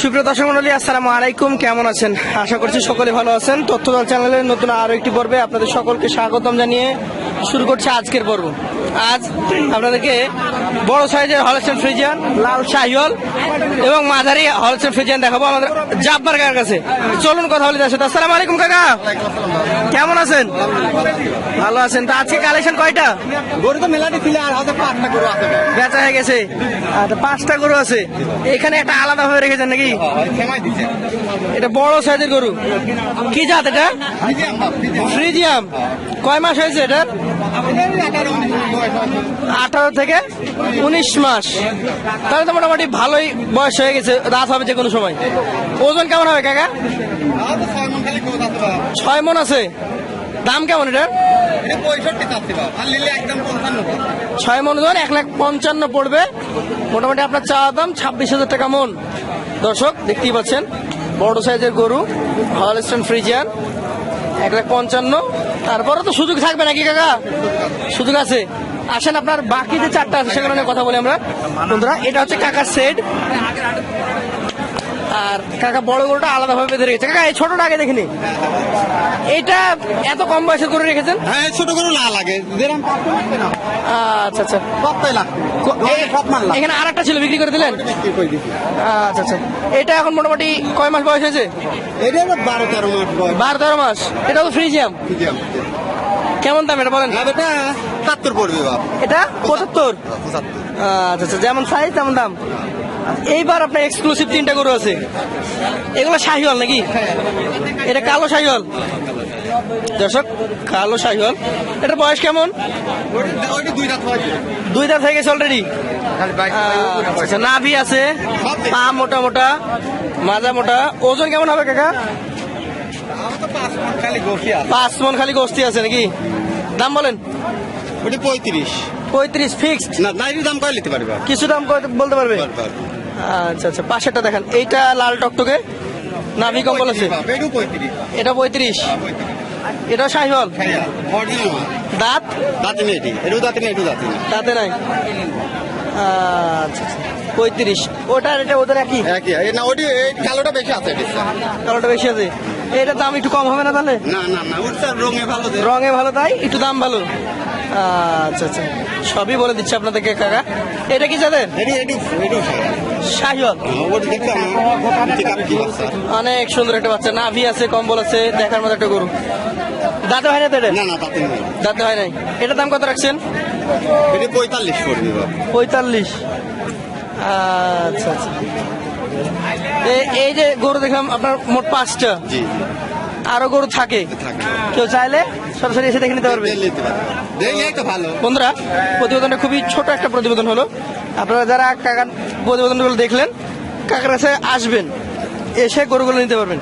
সুপ্রিয় দর্শক মন্ডলী, আসসালামু আলাইকুম। কেমন আছেন? আশা করছি সকলে ভালো আছেন। তথ্যদল চ্যানেলের নতুন আরও একটি পর্বে আপনাদের সকলকে স্বাগতম জানিয়ে শুরু করছে আজকের পর্ব। আজ আপনাদেরকে বড় সাইজের হলস্টেন ফ্রিজিয়ান লাল শাহিওয়াল এবং মাঝারি হলস্টেন ফ্রিজিয়ান দেখাবো আমাদের জাব্বার কাকার কাছে। চলুন কথা বলি তার সাথে। আসসালামু আলাইকুম কাকা। কেমন আছেন? ভালো আছেন। তা আজকে কালেকশন কয়টা? গরু তো মেলাটি ছিল আর হাতে পাঁচটা গরু আছে। বেচা হয়ে গেছে। আচ্ছা পাঁচটা গরু আছে। এখানে একটা আলাদা ভাবে রেখেছেন নাকি? এটা বড় সাইজের গরু। কি জাত এটা? ফ্রিজিয়াম। কয় মাস হয়েছে এটা আঠারো থেকে উনিশ মাস। তাহলে তো মোটামুটি ভালোই বয়স হয়ে গেছে, রাত হবে যে কোনো সময়। ওজন কেমন হবে কাকা? ছয় মন আছে। দাম কেমন এটা ছয় মন ওজন, এক লাখ পঞ্চান্ন পড়বে। মোটামুটি আপনার চাওয়া দাম ছাব্বিশ হাজার টাকা মন। দর্শক, দেখতেই পাচ্ছেন, বড় সাইজের গরু হলস্টন ফ্রিজিয়ান। এক লাখ পঞ্চান্ন। তারপরে তো সুযোগ থাকবে নাকি কাকা? সুযোগ আছে। আসেন আপনার বাকি যে চারটা আছে সেখানে কথা বলি আমরা। বন্ধুরা, এটা হচ্ছে কাকা সেট আর কাকা বড় গরুটা আলাদাভাবে বেঁধে রেখেছে। কাকা এই ছোটটা আগে দেখিনি। এটা এত কম বয়সে করে রেখেছেন? হ্যাঁ ছোট গরু না? লাগে আচ্ছা। আচ্ছা এখানে আর একটা ছিল বিক্রি করে দিলেন? আচ্ছা আচ্ছা। এটা এখন মোটামুটি কয় মাস বয়স হয়েছে? এটা বারো তেরো মাস বারো তেরো মাস। এটা তো ফ্রিজিয়াম। ফ্রিজিয়াম। কেমন দাম এটা বলেন? বেটা সত্তর পড়বে বাপ। এটা পঁচাত্তর? পঁচাত্তর। আচ্ছা আচ্ছা যেমন সাইজ তেমন দাম। এইবার আপনার এক্সক্লুসিভ তিনটা গরু আছে। এগুলো শাহিওয়াল নাকি? এটা কালো শাহিওয়াল। দর্শক কালো শাহিওয়াল। এটার বয়স কেমন? দুই দাঁত হয়ে গেছে অলরেডি বাইক আচ্ছা নাভি আছে পা মোটা মোটা মাজা মোটা। ওজন কেমন হবে কাকা? পাঁচ মন খালি গোস্তি আছে নাকি? দাম বলেন। ওইটা পঁয়ত্রিশ। পঁয়ত্রিশ ফিক্সড না নাইটের দাম কয় নিতে পারবে? কিছু দাম বলতে পারবে? আচ্ছা আচ্ছা পাশেরটা দেখেন এইটা লাল টকটকে? নাভি কম্বল আছে? এটা পঁয়ত্রিশ। এটা শাহিওয়াল? দাঁত? দাঁতি নেই এটি। দাঁতি নেই এটু দাঁতি নেই। দাঁতে নাই? আচ্ছা আচ্ছা পঁয়ত্রিশ। ওটা এটা ওদের একই? একই না ওটি এই কালোটা বেশি আছে কালোটা বেশি আছে। এটার দাম একটু কম হবে না তাহলে? না না না স্যার রঙে ভালো রঙে ভালো তাই? একটু দাম ভালো। আচ্ছা আচ্ছা। সবই বলে দিচ্ছে আপনাদেরকে কাকা। এটা কি আছে অনেক সুন্দর একটা বাচ্চা। নাভি আছে কম্বল আছে দেখার মতো একটা গরু। দাঁতে হয় না তো এটা? দাঁতি হয় নাই। এটার দাম কত রাখছেন? পঁয়তাল্লিশ পঁয়তাল্লিশ। আচ্ছা আচ্ছা। এই যে গরু দেখলাম আপনার মোট পাঁচটা। জি। আরও গরু থাকে। কেউ চাইলে সরাসরি এসে দেখে নিতে পারবে। বন্ধুরা প্রতিবেদনটা খুবই ছোট একটা প্রতিবেদন হলো। আপনারা যারা কাকার প্রতিবেদনগুলো দেখলেন কাকার কাছে আসবেন এসে গরুগুলো নিতে পারবেন।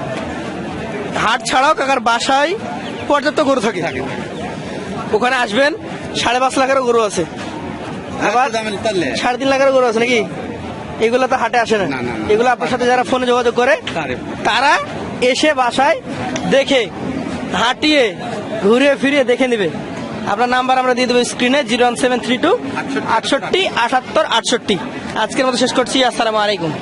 হাট ছাড়াও কাকার বাসায় পর্যাপ্ত গরু থাকে। ওখানে আসবেন সাড়ে পাঁচ লাখেরও গরু আছে। আবার সাড়ে তিন লাখেরও গরু আছে নাকি? এগুলো তো হাটে আসে না। এগুলো আপনার সাথে যারা ফোনে যোগাযোগ করে তারা এসে বাসায় দেখে, হাঁটিয়ে, ঘুরে ফিরে দেখে নেবে। আপনার নাম্বার আমরা দিয়ে দেবো স্ক্রিনে zero one seven three two আটষট্টি আটাত্তর আটষট্টি। আজকের মতো শেষ করছি, আসসালামু আলাইকুম।